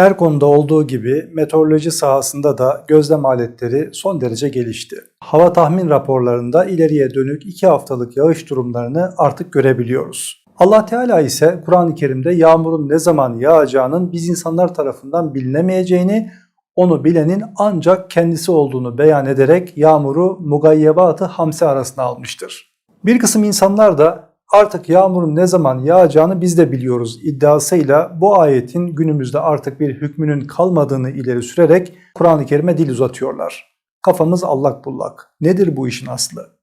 Her konuda olduğu gibi meteoroloji sahasında da gözlem aletleri son derece gelişti. Hava tahmin raporlarında ileriye dönük 2 haftalık yağış durumlarını artık görebiliyoruz. Allah Teala ise Kur'an-ı Kerim'de yağmurun ne zaman yağacağının biz insanlar tarafından bilinemeyeceğini, onu bilenin ancak kendisi olduğunu beyan ederek yağmuru mugayyebatı hamse arasına almıştır. Bir kısım insanlar da artık yağmurun ne zaman yağacağını biz de biliyoruz iddiasıyla bu ayetin günümüzde artık bir hükmünün kalmadığını ileri sürerek Kur'an-ı Kerim'e dil uzatıyorlar. Kafamız allak bullak. Nedir bu işin aslı?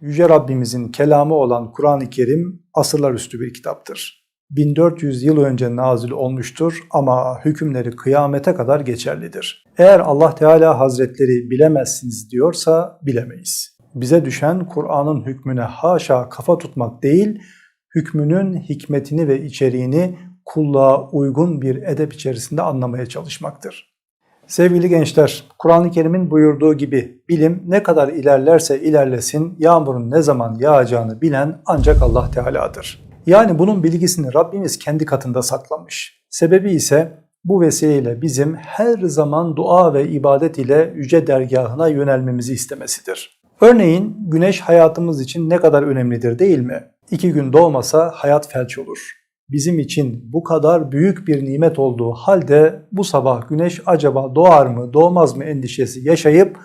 Yüce Rabbimizin kelamı olan Kur'an-ı Kerim asırlar üstü bir kitaptır. 1400 yıl önce nazil olmuştur ama hükümleri kıyamete kadar geçerlidir. Eğer Allah Teala Hazretleri bilemezsiniz diyorsa bilemeyiz. Bize düşen Kur'an'ın hükmüne haşa kafa tutmak değil, hükmünün hikmetini ve içeriğini kulluğa uygun bir edep içerisinde anlamaya çalışmaktır. Sevgili gençler, Kur'an-ı Kerim'in buyurduğu gibi bilim ne kadar ilerlerse ilerlesin yağmurun ne zaman yağacağını bilen ancak Allah Teala'dır. Yani bunun bilgisini Rabbimiz kendi katında saklamış. Sebebi ise bu vesileyle bizim her zaman dua ve ibadet ile yüce dergahına yönelmemizi istemesidir. Örneğin güneş hayatımız için ne kadar önemlidir değil mi? İki gün doğmasa hayat felç olur. Bizim için bu kadar büyük bir nimet olduğu halde bu sabah güneş acaba doğar mı doğmaz mı endişesi yaşayıp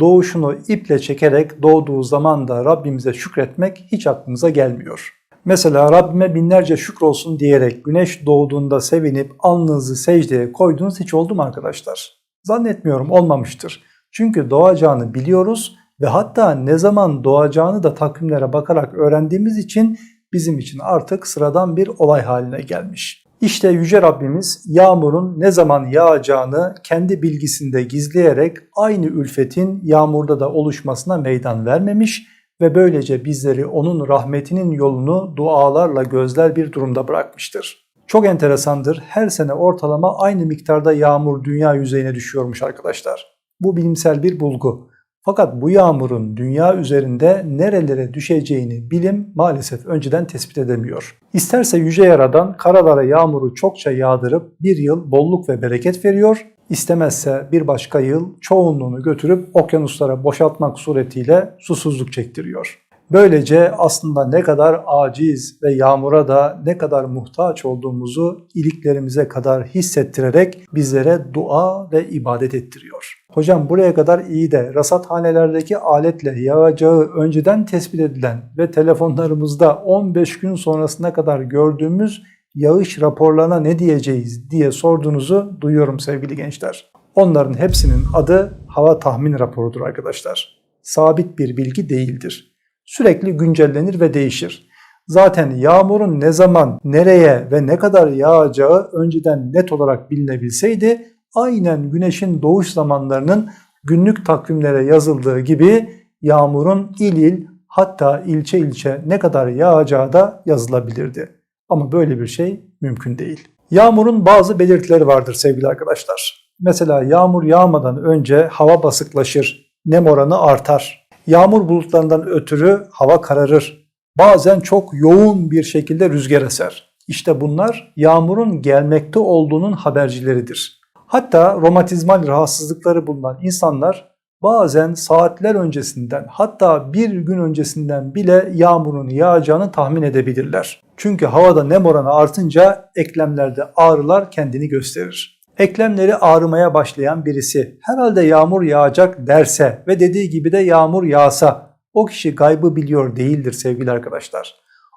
doğuşunu iple çekerek doğduğu zaman da Rabbimize şükretmek hiç aklımıza gelmiyor. Mesela Rabbime binlerce şükür olsun diyerek güneş doğduğunda sevinip alnınızı secdeye koyduğunuz hiç oldu mu arkadaşlar? Zannetmiyorum olmamıştır. Çünkü doğacağını biliyoruz ve hatta ne zaman doğacağını da takvimlere bakarak öğrendiğimiz için bizim için artık sıradan bir olay haline gelmiş. İşte Yüce Rabbimiz yağmurun ne zaman yağacağını kendi bilgisinde gizleyerek aynı ülfetin yağmurda da oluşmasına meydan vermemiş ve böylece bizleri onun rahmetinin yolunu dualarla gözler bir durumda bırakmıştır. Çok enteresandır. Her sene ortalama aynı miktarda yağmur dünya yüzeyine düşüyormuş arkadaşlar. Bu bilimsel bir bulgu. Fakat bu yağmurun dünya üzerinde nerelere düşeceğini bilim maalesef önceden tespit edemiyor. İsterse yüce yaradan karalara yağmuru çokça yağdırıp bir yıl bolluk ve bereket veriyor, istemezse bir başka yıl çoğunluğunu götürüp okyanuslara boşaltmak suretiyle susuzluk çektiriyor. Böylece aslında ne kadar aciz ve yağmura da ne kadar muhtaç olduğumuzu iliklerimize kadar hissettirerek bizlere dua ve ibadet ettiriyor. Hocam buraya kadar iyi de rasathanelerdeki aletle yağacağı önceden tespit edilen ve telefonlarımızda 15 gün sonrasına kadar gördüğümüz yağış raporlarına ne diyeceğiz diye sorduğunuzu duyuyorum sevgili gençler. Onların hepsinin adı hava tahmin raporudur arkadaşlar. Sabit bir bilgi değildir. Sürekli güncellenir ve değişir. Zaten yağmurun ne zaman, nereye ve ne kadar yağacağı önceden net olarak bilinebilseydi aynen güneşin doğuş zamanlarının günlük takvimlere yazıldığı gibi yağmurun il il hatta ilçe ilçe ne kadar yağacağı da yazılabilirdi. Ama böyle bir şey mümkün değil. Yağmurun bazı belirtileri vardır sevgili arkadaşlar. Mesela yağmur yağmadan önce hava basıklaşır, nem oranı artar. Yağmur bulutlarından ötürü hava kararır. Bazen çok yoğun bir şekilde rüzgar eser. İşte bunlar yağmurun gelmekte olduğunun habercileridir. Hatta romatizmal rahatsızlıkları bulunan insanlar bazen saatler öncesinden hatta bir gün öncesinden bile yağmurun yağacağını tahmin edebilirler. Çünkü havada nem oranı artınca eklemlerde ağrılar kendini gösterir. Eklemleri ağrımaya başlayan birisi herhalde yağmur yağacak derse ve dediği gibi de yağmur yağsa o kişi gaybı biliyor değildir sevgili arkadaşlar.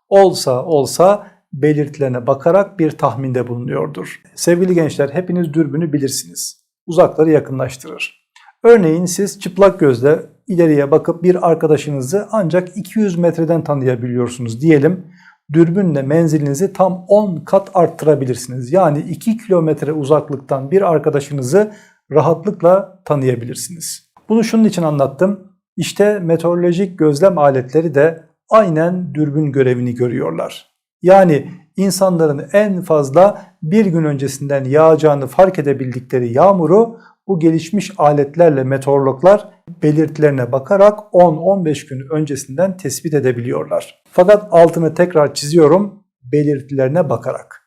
Olsa olsa belirtilerine bakarak bir tahminde bulunuyordur. Sevgili gençler hepiniz dürbünü bilirsiniz. Uzakları yakınlaştırır. Örneğin siz çıplak gözle ileriye bakıp bir arkadaşınızı ancak 200 metreden tanıyabiliyorsunuz diyelim. Dürbünle menzilinizi tam 10 kat arttırabilirsiniz. Yani 2 kilometre uzaklıktan bir arkadaşınızı rahatlıkla tanıyabilirsiniz. Bunu şunun için anlattım. İşte meteorolojik gözlem aletleri de aynen dürbün görevini görüyorlar. Yani insanların en fazla bir gün öncesinden yağacağını fark edebildikleri yağmuru bu gelişmiş aletlerle meteorologlar belirtilerine bakarak 10-15 gün öncesinden tespit edebiliyorlar. Fakat altını tekrar çiziyorum belirtilerine bakarak.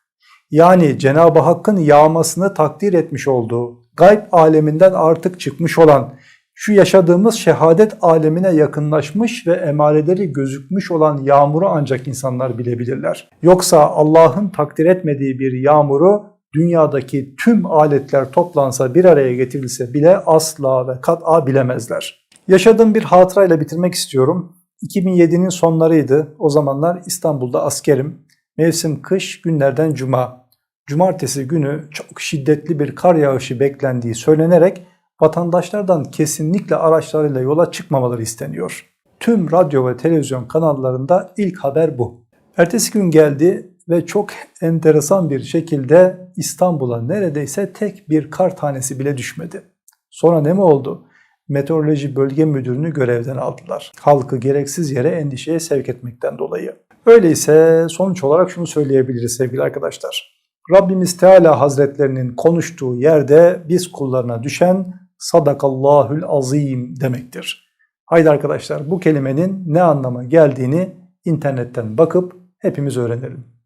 Yani Cenab-ı Hakk'ın yağmasını takdir etmiş olduğu, gayb aleminden artık çıkmış olan, şu yaşadığımız şehadet alemine yakınlaşmış ve emareleri gözükmüş olan yağmuru ancak insanlar bilebilirler. Yoksa Allah'ın takdir etmediği bir yağmuru dünyadaki tüm aletler toplansa bir araya getirilse bile asla ve kat'a bilemezler. Yaşadığım bir hatırayla bitirmek istiyorum. 2007'nin sonlarıydı. O zamanlar İstanbul'da askerim. Mevsim kış, günlerden cuma. Cumartesi günü çok şiddetli bir kar yağışı beklendiği söylenerek vatandaşlardan kesinlikle araçlarıyla yola çıkmamaları isteniyor. Tüm radyo ve televizyon kanallarında ilk haber bu. Ertesi gün geldi ve çok enteresan bir şekilde İstanbul'a neredeyse tek bir kar tanesi bile düşmedi. Sonra ne mi oldu? Meteoroloji Bölge Müdürünü görevden aldılar. Halkı gereksiz yere endişeye sevk etmekten dolayı. Öyleyse sonuç olarak şunu söyleyebiliriz sevgili arkadaşlar. Rabbimiz Teala Hazretlerinin konuştuğu yerde biz kullarına düşen sadakallahül azim demektir. Haydi arkadaşlar bu kelimenin ne anlama geldiğini internetten bakıp hepimiz öğrenelim.